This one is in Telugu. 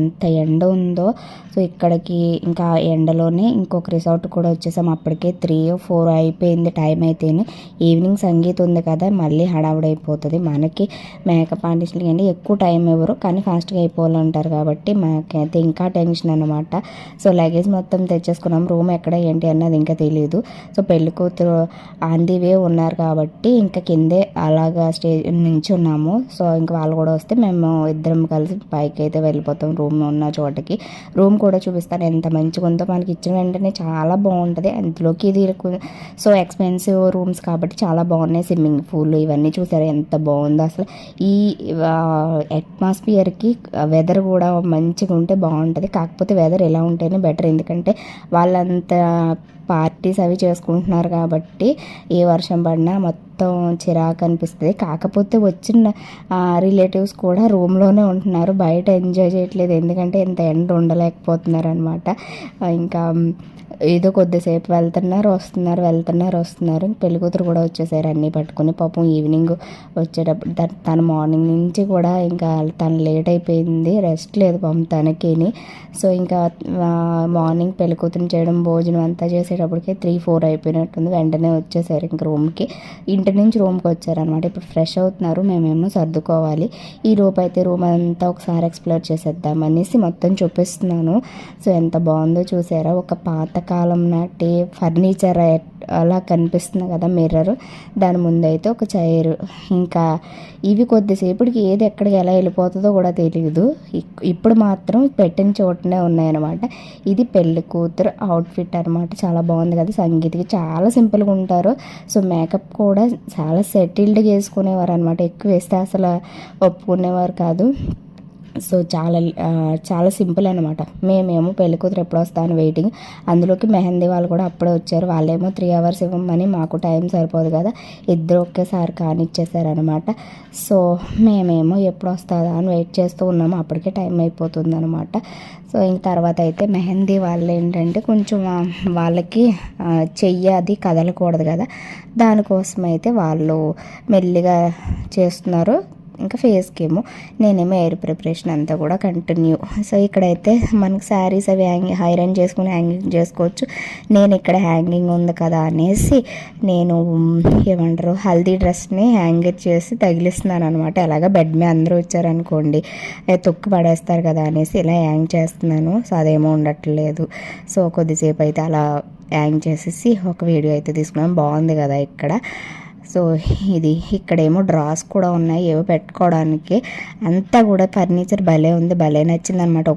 ఎంత ఎండ ఉందో. సో ఇక్కడికి ఇంకా ఎండలోనే ఇంకొక రిసార్ట్ కూడా వచ్చేసాం. అప్పటికే త్రీ ఫోర్ అయిపోయింది టైం అయితేనే. ఈవినింగ్ సంగీత్ ఉంది కదా మళ్ళీ హడావుడైపోతుంది మనకి మేకప్ ఆర్టిస్ట్లకి అండి ఎక్కువ టైం ఇవ్వరు కానీ ఫాస్ట్గా అయిపోవాలంటారు కాబట్టి మాకైతే ఇంకా టెన్షన్ అనమాట సో లగేజ్ మొత్తం తెచ్చేసుకున్నాం. రూమ్ ఎక్కడ ఏంటి అన్నది ఇంకా తెలియదు సో పెళ్ళి కూతురు ఆందివే ఉన్నారు కాబట్టి ఇంకా కిందే అలాగా స్టేజ్ నుంచి ఉన్నాము. సో ఇంకా వాళ్ళు కూడా వస్తే మేము ఇద్దరం కలిసి పైకి అయితే వెళ్ళిపోతాం. రూమ్ ఉన్న చోటకి. రూమ్ కూడా చూపిస్తాను. ఎంత మంచిగా ఉందో మనకి ఇచ్చిన వెంటనే చాలా బాగుంటుంది. అందులోకి ఇది సో ఎక్స్పెన్సివ్ రూమ్స్ కాబట్టి చాలా బాగున్నాయి. స్విమ్మింగ్ పూల్ ఇవన్నీ చూసారు? ఎంత బాగుందో అసలు. ఈ అట్మాస్ఫియర్కి వెదర్ కూడా మంచిగా ఉంటే బాగుంటుంది. కాకపోతే వెదర్ ఎలా ఉంటేనే బెటర్ ఎందుకంటే వాళ్ళంత పార్టీస్ అవి చేసుకుంటున్నారు కాబట్టి ఏ వర్షం పడినా మొత్తం చిరాకు అనిపిస్తుంది. కాకపోతే వచ్చిన రిలేటివ్స్ కూడా రూమ్లోనే ఉంటున్నారు. బయట ఎంజాయ్ చేయట్లేదు. ఎందుకంటే ఇంత ఎండ ఉండలేకపోతున్నారు అనమాట ఇంకా ఏదో కొద్దిసేపు వెళ్తున్నారు వస్తున్నారు వెళ్తున్నారు వస్తున్నారు. పెళ్ళి కూతురు కూడా వచ్చేసారు అన్నీ పట్టుకుని. పాపం ఈవినింగ్ వచ్చేటప్పుడు తన మార్నింగ్ నుంచి కూడా ఇంకా తను లేట్ అయిపోయింది. రెస్ట్ లేదు పాపం తనకిని. సో ఇంకా మార్నింగ్ పెళ్ళి కూతురు చేయడం భోజనం అంతా చేసేటప్పటికే త్రీ ఫోర్ అయిపోయినట్టుంది. వెంటనే వచ్చేసారు ఇంక రూమ్కి ఇంటి నుంచి రూమ్కి వచ్చారనమాట ఇప్పుడు ఫ్రెష్ అవుతున్నారు మేమేమో సర్దుకోవాలి. ఈ రూప్ అయితే రూమ్ అంతా ఒకసారి ఎక్స్ప్లోర్ చేసేద్దాం అనేసి మొత్తం చూపిస్తున్నాను. సో ఎంత బాగుందో చూసారా? ఒక పాత కాలం నాటి ఫర్నిచర్ అలా కనిపిస్తుంది కదా మిర్రర్ దాని ముందైతే ఒక చైర్ ఇంకా ఇవి కొద్దిసేపటికి ఏది ఎక్కడికి ఎలా వెళ్ళిపోతుందో కూడా తెలియదు ఇప్పుడు మాత్రం పెట్టిన చోటనే ఉన్నాయన్నమాట. ఇది పెళ్ళి కూతురు అవుట్ఫిట్ అనమాట చాలా బాగుంది కదా సంగీతకి. చాలా సింపుల్గా ఉంటారు. సో మేకప్ కూడా చాలా సెటిల్డ్గా వేసుకునేవారు అనమాట ఎక్కువ వేస్తే అసలు ఒప్పుకునేవారు కాదు. సో చాలా చాలా సింపుల్ అనమాట మేమేమో పెళ్ళి కూతురు ఎప్పుడు వస్తాను వెయిటింగ్ అందులోకి మెహందీ వాళ్ళు కూడా అప్పుడే వచ్చారు. వాళ్ళేమో త్రీ అవర్స్ ఇవ్వమని మాకు టైం సరిపోదు కదా. ఇద్దరు ఒకేసారి కానిచ్చేసారనమాట సో మేమేమో ఎప్పుడు వస్తుందా అని వెయిట్ చేస్తూ ఉన్నాము. అప్పటికే టైం అయిపోతుంది అనమాట సో ఇంక తర్వాత అయితే మెహందీ వాళ్ళు ఏంటంటే కొంచెం వాళ్ళకి చెయ్యి అది కదలకూడదు కదా. దానికోసం అయితే వాళ్ళు మెల్లిగా చేస్తున్నారు. ఇంకా ఫేస్కి ఏమో నేనేమో ఎయిర్ ప్రిపరేషన్ అంతా కూడా కంటిన్యూ. సో ఇక్కడైతే మనకు శారీస్ అవి హ్యాంగింగ్ ఐరన్ చేసుకుని హ్యాంగింగ్ చేసుకోవచ్చు. నేను ఇక్కడ హ్యాంగింగ్ ఉంది కదా అనేసి నేను ఏమంటారు హల్దీ డ్రెస్ని హ్యాంగర్ చేసి తగిలిస్తున్నాను అనమాట ఎలాగ బెడ్ మీద అందరూ వచ్చారనుకోండి తొక్కు పడేస్తారు కదా అనేసి ఇలా హ్యాంగ్ చేస్తున్నాను. సో అదేమో ఉండట్లేదు. సో కొద్దిసేపు అయితే అలా హ్యాంగ్ చేసేసి ఒక వీడియో అయితే తీసుకున్నాను. బాగుంది కదా ఇక్కడ. సో ఇది ఇక్కడేమో డ్రాస్ కూడా ఉన్నాయి ఏవో పెట్టుకోవడానికి. అంతా కూడా ఫర్నిచర్ భలే ఉంది భలే నచ్చింది అనమాట